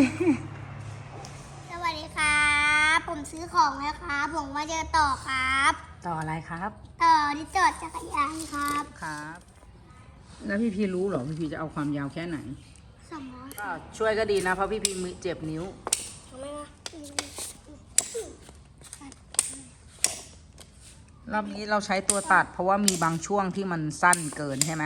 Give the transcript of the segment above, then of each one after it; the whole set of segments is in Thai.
สวัสดีครับ ผมซื้อของแล้วครับ ผมมาเจอต่อครับ ต่ออะไรครับ ต่อที่จอดจักรยานครับ ครับ แล้วพี่พีรู้เหรอพี่พีจะเอาความยาวแค่ไหนสมองก็ช่วยก็ดีนะเพราะพี่พีมือเจ็บนิ้วทำไมวะรอบนี้เราใช้ตัวตัด เพราะว่ามีบางช่วงที่มันสั้นเกินใช่ไหม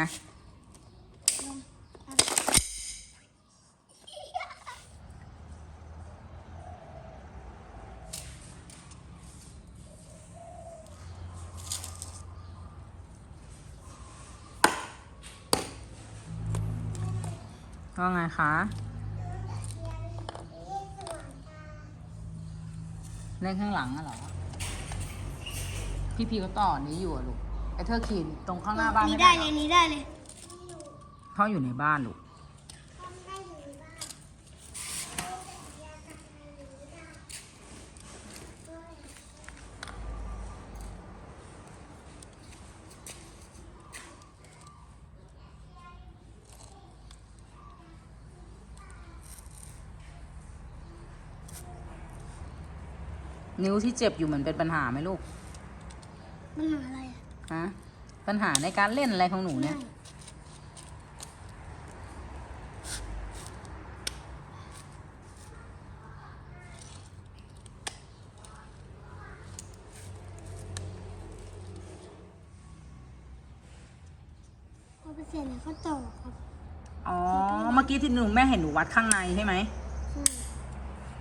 ว่าไงคะ เล่นข้างหลังอะเหรอ พี่พีก็ต่อนี้อยู่อะลูก ไอ้เธอขี่ตรงข้างหน้าบ้านนี้ม่ได้หรเลอยนี้ได้เลย พ่ออยู่ในบ้านลูก นิ้วที่เจ็บอยู่เหมือนเป็นปัญหาไหมลูก มันหาอะไรอะฮะ ปัญหาในการเล่นอะไรของหนูเนี่ยเขาไปเสียเนี่ยเขาต่อครับอ๋อ เมื่อกี้ที่หนูแม่เห็นหนูวัดข้างในใช่ไหม ใช่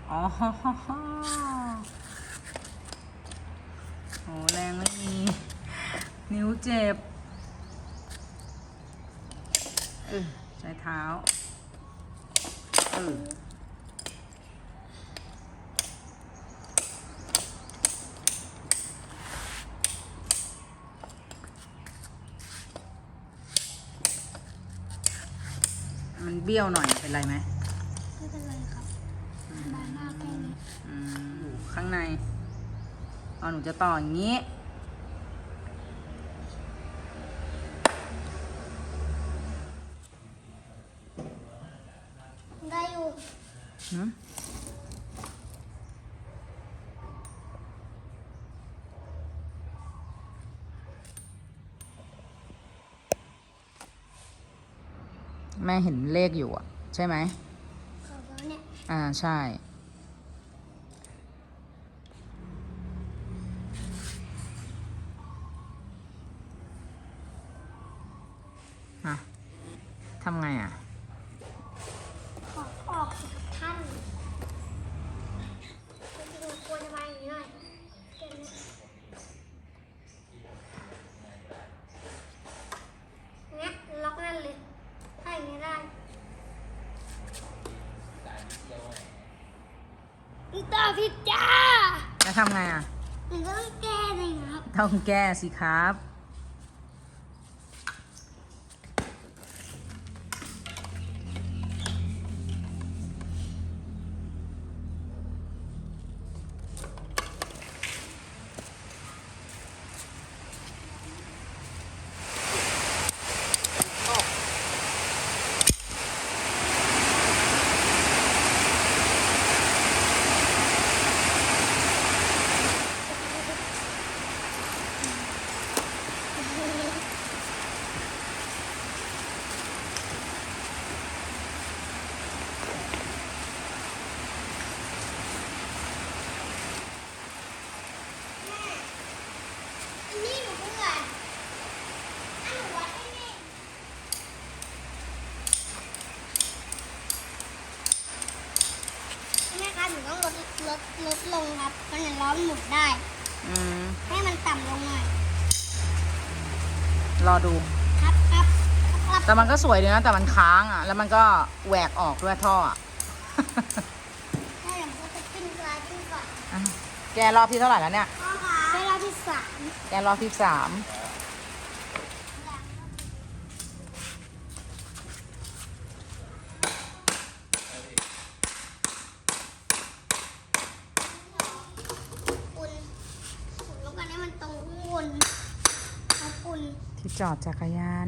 อ๋อ โหแรงไม่มี นิ้วเจ็บเออใช้เท้าเออมันเบี้ยวหน่อยเป็นไรไหม เอาหนูจะต่ออย่างนี้ ได้อยู่หืมแม่เห็นเลขอยู่อะ ใช่ไหม ขอบแล้วเนี่ย อ่าใช่ ทำไงอะ ขอออกสิครับท่านจริงๆมันควรจะมาอย่างนี้หน่อยเดี๋ยวนะเนี้ยล็อกนั่นเลย ถ้าอย่างนี้ได้อีตาพิจ้าแล้วทำไงอะ หนูก็ต้องแก้เลยครับ ต้องแก้สิครับ อันนี้หนูเบื่ออันหนูวัดให้แม่แม่คะหนูต้องลดลด ลดลงครับมันจะร้อนหมุนได้ อืมให้มันต่ำลงหน่อย รอดู ครับครับครับแต่มันก็สวยดีนะ แต่มันค้างอะ แล้วมันก็แหวกออกด้วยท่ออะให้หนูก็จะขึ้นกลายขึ้นก่อนอะแกรอบที่เท่าไหร่แล้วเนี่ย พ่อคะเวลาที่สาม แกรอบที่สาม จอบจักรยาน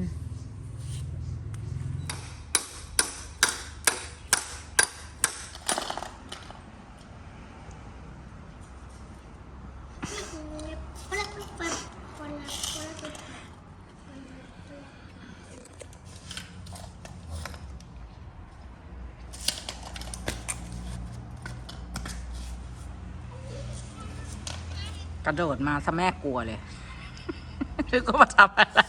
กระโดดมาซะแม่กลัวเลย นึกว่ามาทำอะไร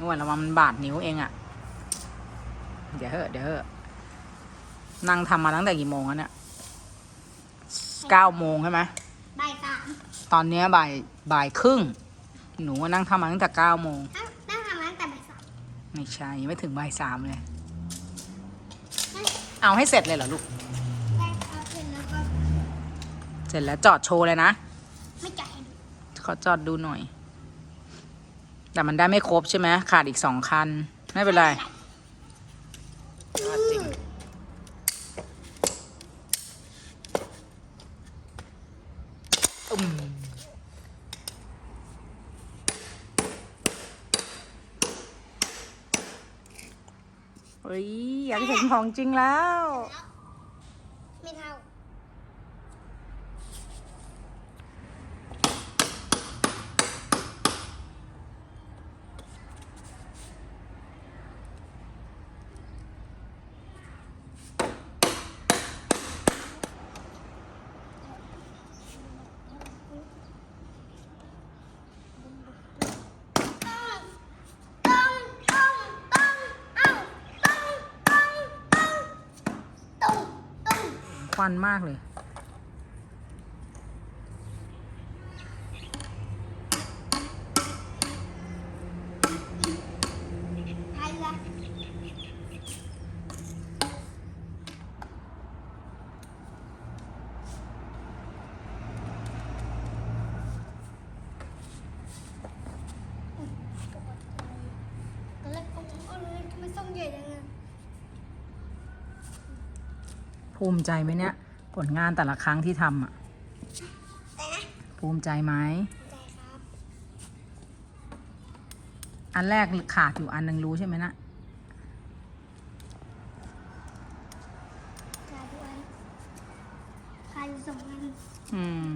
นวดระวังมันบาดนิ้วเองอะ่ะ เดี๋ยวเหอะเดี๋ยวเหอะนั่งทำมาตั้งแต่กี่โมงแล้วเนี่ยเก้าโมงใช่ไหมบ่ายสามตอนเนี้ยบ่ายบ่ายครึ่ง หนูว่านั่งทำมาตั้งแต่เก้าโมงตั้งตั้งทำมาตั้งแต่บ่ายสามไม่ใช่ยังไม่ถึงบ่ายสามเลยไม่เอาให้เสร็จเลยเหรอลูกได้เอาเสร็จแล้วก็ เสร็จแล้วจอดโชว์เลยนะไม่จ่ายให้ดู ขอจอดดูหน่อย แต่มันได้ไม่ครบใช่ไหมขาดอีกสองคัน ไม่เป็นไรจริงเฮ้ยอยากเห็นของจริงแล้ว ไม่เท่า ต้องต้องต้องเอาต้องต้องต้องต้องต้อง ควันมากเลย ใครละตอนแรกเอาเอาเลยทำไมส่งใหญ่จังอะ ภูมิใจไหมเนี่ย ผลงานแต่ละครั้งที่ทำอะแต่นะภูมิใจไหมใจครับอันแรกขาดอยู่อันหนึ่งรู้ใช่ไหมนะกาด้วยใครสองอันอืม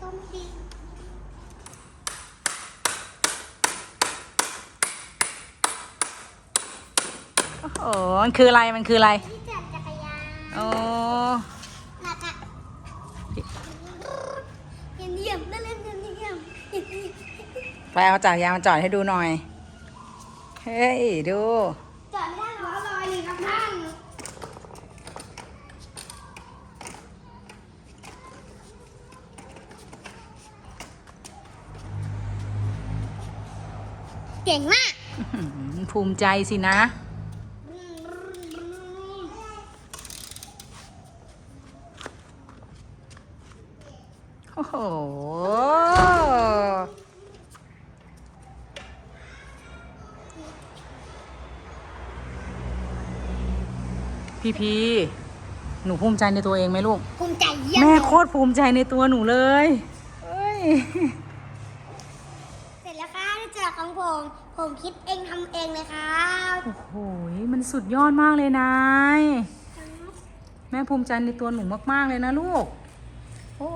ต้มดี อ้โหมันคืออะไรมันคืออะไรที่จัดจักรยานโอ้หนักอะเยี่ยมเยี่ยมนั่นเล่นเยี่ยมเยี่ยมไปเอาจักรยานมาจอดให้ดูหน่อย เฮ้ย ดู จอดไม่ได้หรอลอยเลยครับท่านเก่งมากอื้อหือภูมิใจสินะ โอ้โห พี่พีหนูภูมิใจในตัวเองไหมลูก ภูมิใจเยี่ยมแม่เลยโคตรภูมิใจในตัวหนูเลยเอ้ย เสร็จแล้วค่ะที่จากของผม ผมคิดเองทำเองเลยครับโอ้โห มันสุดยอดมากเลยนาย แม่ภูมิใจในตัวหนูมาก ๆ เลยนะลูก โอ้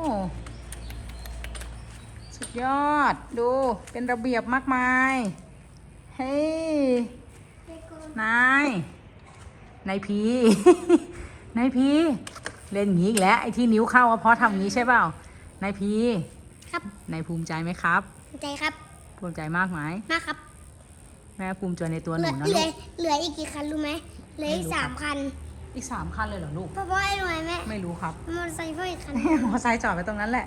สุดยอด ดูเป็นระเบียบมากมาย เฮ้ย นาย นายพี นายพี เล่นอย่างนี้อีกแล้ว ไอ้ที่นิ้วเข้าอะเพราะทำอย่างนี้ใช่เปล่า นายพี ครับ นายภูมิใจไหมครับ ภูมิใจครับ ภูมิใจมากไหมมากครับ แม่ภูมิใจในตัวหเหลืนูอนะเหลืลูอกเหลืออีกกี่คันรู้ไหมเหลืออีกไม่รู้สามครับคัน อีกสามคันเลยเหรอลูก เพราะว่าไอ้หน่วยแม่ไม่รู้ครับมอเตอร์ไซค์เพิ่มอีกคัน มอไซค์จอดไปตรงนั้นแหละ